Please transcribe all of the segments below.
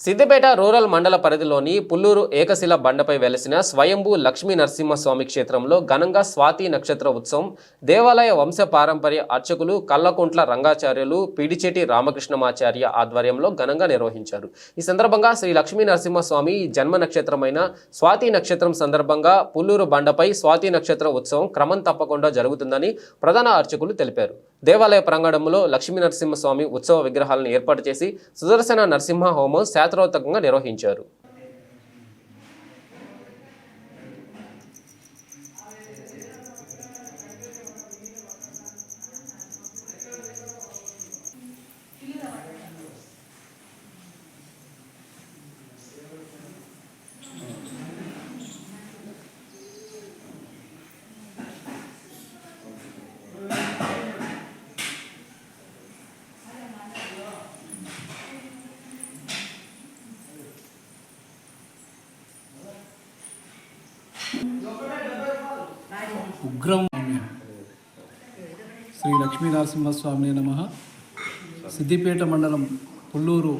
Siddipet rural మండల పరిధిలోని పుల్లూరు ఏకశిల బండపై వెలసిన స్వయంభూ లక్ష్మీ నరసింహస్వామి క్షేత్రంలో ఘనంగా స్వాతి నక్షత్ర ఉత్సవం దేవాలయ వంశ పారంపర్య అర్చకులు కల్లకుంట్ల రంగాచార్యులు పిడిచెటి రామకృష్ణమాచార్య ఆధ్వర్యంలో ఘనంగా నిర్వహించారు. ఈ సందర్భంగా శ్రీ లక్ష్మీ నరసింహస్వామి జన్మ నక్షత్రమైన స్వాతి నక్షత్రం సందర్భంగా పుల్లూరు బండపై స్వాతి నక్షత్ర ఉత్సవం క్రమం తప్పకుండా జరుగుతుందని ప్రధాన అర్చకులు తెలిపారు. దేవాలయ ప్రాంగణంలో లక్ష్మీ నరసింహస్వామి ఉత్సవ విగ్రహాలను ఏర్పాటు చేసి సుదర్శన నరసింహ హోమం శాస్త్రోక్తంగా నిర్వహించారు. ఉగ్రం శ్రీ లక్ష్మీ నరసింహస్వామి నమ. సిద్దిపేట మండలం పుల్లూరు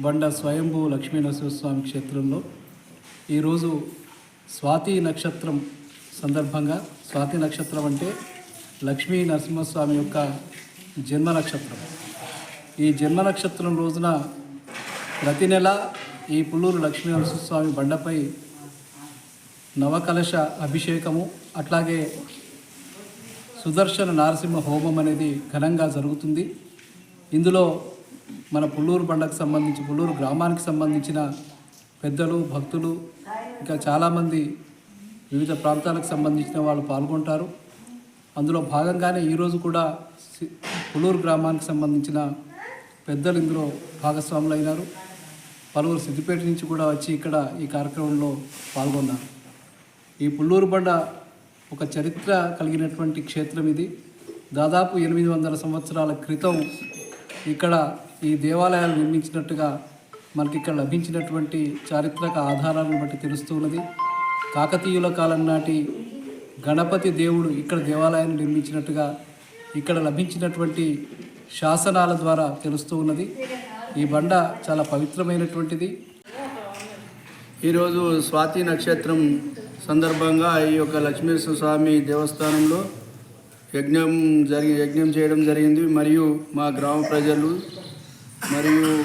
బండ స్వయంభూ లక్ష్మీ నరసింహస్వామి క్షేత్రంలో ఈరోజు స్వాతి నక్షత్రం సందర్భంగా స్వాతి నక్షత్రం అంటే లక్ష్మీ నరసింహస్వామి యొక్క జన్మ నక్షత్రం. ఈ జన్మ నక్షత్రం రోజున ప్రతి నెల ఈ పుల్లూరు లక్ష్మీ నరసింహస్వామి బండపై నవకలశ అభిషేకము అట్లాగే సుదర్శన నారసింహ హోమం అనేది ఘనంగా జరుగుతుంది. ఇందులో మన పుల్లూరు బండకు సంబంధించి పుల్లూరు గ్రామానికి సంబంధించిన పెద్దలు భక్తులు ఇంకా చాలామంది వివిధ ప్రాంతాలకు సంబంధించిన వాళ్ళు పాల్గొంటారు. అందులో భాగంగానే ఈరోజు కూడా సి- పుల్లూరు గ్రామానికి సంబంధించిన పెద్దలు ఇందులో భాగస్వాములు అయినారు పలువురు సిద్దిపేట నుంచి కూడా వచ్చి ఇక్కడ ఈ కార్యక్రమంలో పాల్గొన్నారు. ఈ పుల్లూరు బండ ఒక చరిత్ర కలిగినటువంటి క్షేత్రం ఇది. దాదాపు ఎనిమిది వందల సంవత్సరాల క్రితం ఇక్కడ ఈ దేవాలయాలు నిర్మించినట్టుగా మనకి ఇక్కడ లభించినటువంటి చారిత్రక ఆధారాలను బట్టి తెలుస్తున్నది కాకతీయుల కాలం నాటి గణపతి దేవుడు ఇక్కడ దేవాలయాన్ని నిర్మించినట్టుగా ఇక్కడ లభించినటువంటి శాసనాల ద్వారా తెలుస్తూ ఉన్నది. ఈ బండ చాలా పవిత్రమైనటువంటిది. ఈరోజు స్వాతి నక్షత్రం సందర్భంగా ఈ యొక్క లక్ష్మీనరసింహ స్వామి దేవస్థానంలో యజ్ఞం జరిగి యజ్ఞం చేయడం జరిగింది. మరియు మా గ్రామ ప్రజలు మరియు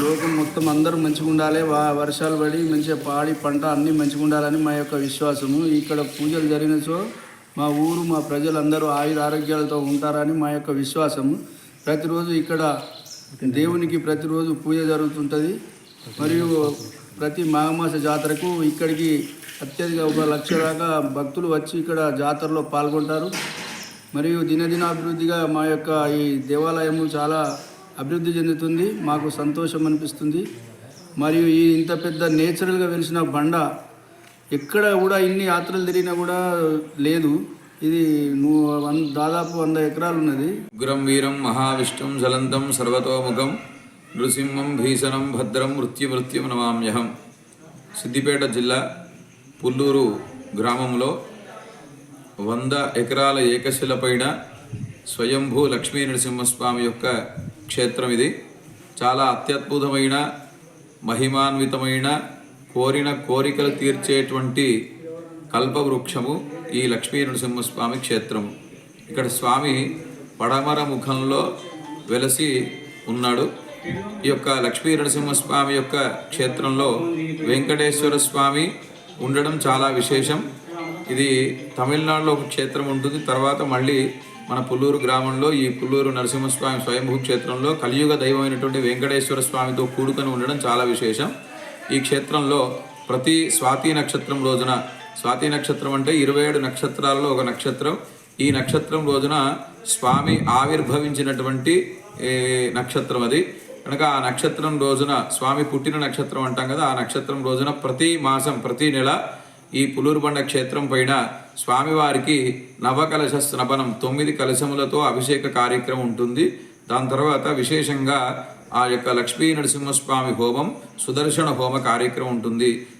లోకం మొత్తం అందరూ మంచిగా ఉండాలి. వా- వర్షాలు పడి మంచిగా పాడి పంట అన్నీ మంచిగా ఉండాలని మా యొక్క విశ్వాసము. ఇక్కడ పూజలు జరిగిన సో మా ఊరు మా ప్రజలందరూ ఆయుర ఆరోగ్యాలతో ఉంటారని మా యొక్క విశ్వాసము. ప్రతిరోజు ఇక్కడ దేవునికి ప్రతిరోజు పూజ జరుగుతుంటుంది. మరియు ప్రతి మాఘమాస జాతరకు ఇక్కడికి అత్యధిక ఒక లక్ష దాకా భక్తులు వచ్చి ఇక్కడ జాతరలో పాల్గొంటారు. మరియు దినదినాభివృద్ధిగా మా యొక్క ఈ దేవాలయము చాలా అభివృద్ధి చెందుతుంది. మాకు సంతోషం అనిపిస్తుంది. మరియు ఈ ఇంత పెద్ద నేచురల్గా వెలిసిన బండ ఎక్కడ కూడా ఇన్ని యాత్రలు తిరిగినా కూడా లేదు. ఇది నువ్వు దాదాపు వంద ఎకరాలు ఉన్నది. ఉగ్రం వీరం మహావిష్ణుం జలంతం సర్వతోముఖం. నృసింహం భీషణం భద్రం మృత్యుమృత్యుం నమామ్యహం. సిద్దిపేట జిల్లా పుల్లూరు గ్రామంలో వంద ఎకరాల ఏకశిల పైన స్వయంభూ లక్ష్మీ నరసింహస్వామి యొక్క క్షేత్రం ఇది. చాలా అత్యద్భుతమైన మహిమాన్వితమైన కోరిన కోరికలు తీర్చేటువంటి కల్పవృక్షము ఈ లక్ష్మీ నరసింహస్వామి క్షేత్రము. ఇక్కడ స్వామి పడమర ముఖంలో వెలసి ఉన్నాడు. ఈ యొక్క లక్ష్మీ నరసింహస్వామి యొక్క క్షేత్రంలో వెంకటేశ్వర స్వామి ఉండడం చాలా విశేషం. ఇది తమిళనాడులో ఒక క్షేత్రం ఉంటుంది. తర్వాత మళ్ళీ మన పుల్లూరు గ్రామంలో ఈ పుల్లూరు నరసింహస్వామి స్వయంభూ క్షేత్రంలో కలియుగ దైవమైనటువంటి వెంకటేశ్వర స్వామితో కూడుకొని ఉండడం చాలా విశేషం. ఈ క్షేత్రంలో ప్రతి స్వాతి నక్షత్రం రోజున స్వాతి నక్షత్రం అంటే ఇరవై ఏడు నక్షత్రాల్లో ఒక నక్షత్రం. ఈ నక్షత్రం రోజున స్వామి ఆవిర్భవించినటువంటి నక్షత్రం అది. కనుక ఆ నక్షత్రం రోజున స్వామి పుట్టిన నక్షత్రం అంటాం కదా ఆ నక్షత్రం రోజున ప్రతి మాసం ప్రతి నెల ఈ పులూరుబండ క్షేత్రం పైన స్వామివారికి నవకలశ స్నపనం తొమ్మిది కలశములతో అభిషేక కార్యక్రమం ఉంటుంది. దాని తర్వాత విశేషంగా ఆ యొక్క లక్ష్మీ నరసింహస్వామి హోమం సుదర్శన హోమ కార్యక్రమం ఉంటుంది.